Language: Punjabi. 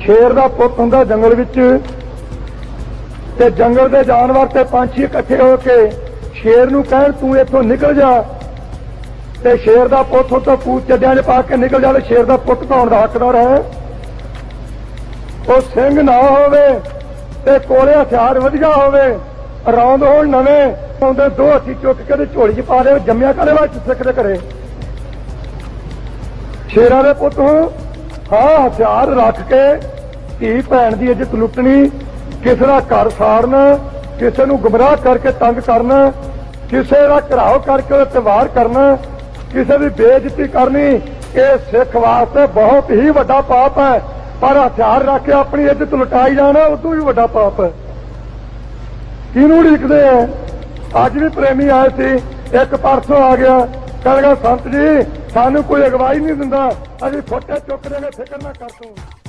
ਸ਼ੇਰ ਦਾ ਪੁੱਤ ਹੁੰਦਾ ਜੰਗਲ ਵਿੱਚ। ਤੇ ਜੰਗਲ ਦੇ ਜਾਨਵਰ ਤੇ ਪੰਛੀ ਇਕੱਠੇ ਹੋ ਕੇ ਸ਼ੇਰ ਨੂੰ ਕਹਿਣ, ਤੂੰ ਇੱਥੋਂ ਨਿਕਲ ਜਾ। ਤੇ ਸ਼ੇਰ ਦਾ ਪੁੱਤ ਉੱਤੋਂ ਪੂਛ ਚੱਡਿਆਂ 'ਚ ਪਾ ਕੇ ਨਿਕਲ ਜਾਵੇ ਸ਼ੇਰ ਦਾ ਪੁੱਤ ਕੌਣ ਦਾ ਹੱਕਦਾਰ ਹੈ। ਉਹ ਸਿੰਘ ਨਾ ਹੋਵੇ ਤੇ ਕੋਲੇ ਹਥਿਆਰ ਵਧੀਆ ਹੋਵੇ, ਰੌਂਦ ਹੋਣ ਨਵੇਂ ਆਉਂਦੇ ਦੋ ਹੱਥੀ ਚੁੱਕ ਕੇ ਤੇ ਝੋਲੀ 'ਚ ਪਾ ਦੇ ਜੰਮਿਆ ਕਾਲੇ ਵਾਚ ਸਿੱਖ ਦੇ ਘਰੇ? ਸ਼ੇਰਾਂ ਦੇ ਪੁੱਤ ਹੋ ਹਾਂ, ਹਥਿਆਰ ਰੱਖ ਕੇ ਧੀ ਭੈਣ ਦੀ ਇੱਜ਼ਤ ਲੁੱਟਣੀ, ਕਿਸੇ ਦਾ ਘਰ ਸਾੜਨਾ, ਕਿਸੇ ਨੂੰ ਗੁੰਮਰਾਹ ਕਰਕੇ ਤੰਗ ਕਰਨਾ, ਕਿਸੇ ਦਾ ਘਰਾਓ ਕਰਕੇ ਉਹਦੇ ਤੇ ਵਾਰ ਕਰਨਾ, ਕਿਸੇ ਦੀ ਬੇਇੱਜ਼ਤੀ ਕਰਨੀ, ਇਹ ਸਿੱਖ ਵਾਸਤੇ ਬਹੁਤ ਹੀ ਵੱਡਾ ਪਾਪ ਹੈ। ਪਰ ਹਥਿਆਰ ਰੱਖ ਕੇ ਆਪਣੀ ਇੱਜ਼ਤ ਲੁਟਾਈ ਜਾਣਾ ਉਦੋਂ ਵੀ ਵੱਡਾ ਪਾਪ ਹੈ। ਕਿਹਨੂੰ ਉਡੀਕਦੇ ਆ ਅੱਜ ਵੀ ਪ੍ਰੇਮੀ ਆਏ ਸੀ, ਇੱਕ ਪਰਸੋਂ ਆ ਗਿਆ। ਕਹਿੰਦਾ, ਸੰਤ ਜੀ, ਸਾਨੂੰ ਕੋਈ ਅਗਵਾਈ ਨਹੀਂ ਦਿੰਦਾ। ਅਸੀਂ ਫੋਟੇ ਚੁੱਕ ਦੇਗੇ ਫਿਕਰ ਨਾ ਕਰ ਤੂੰ।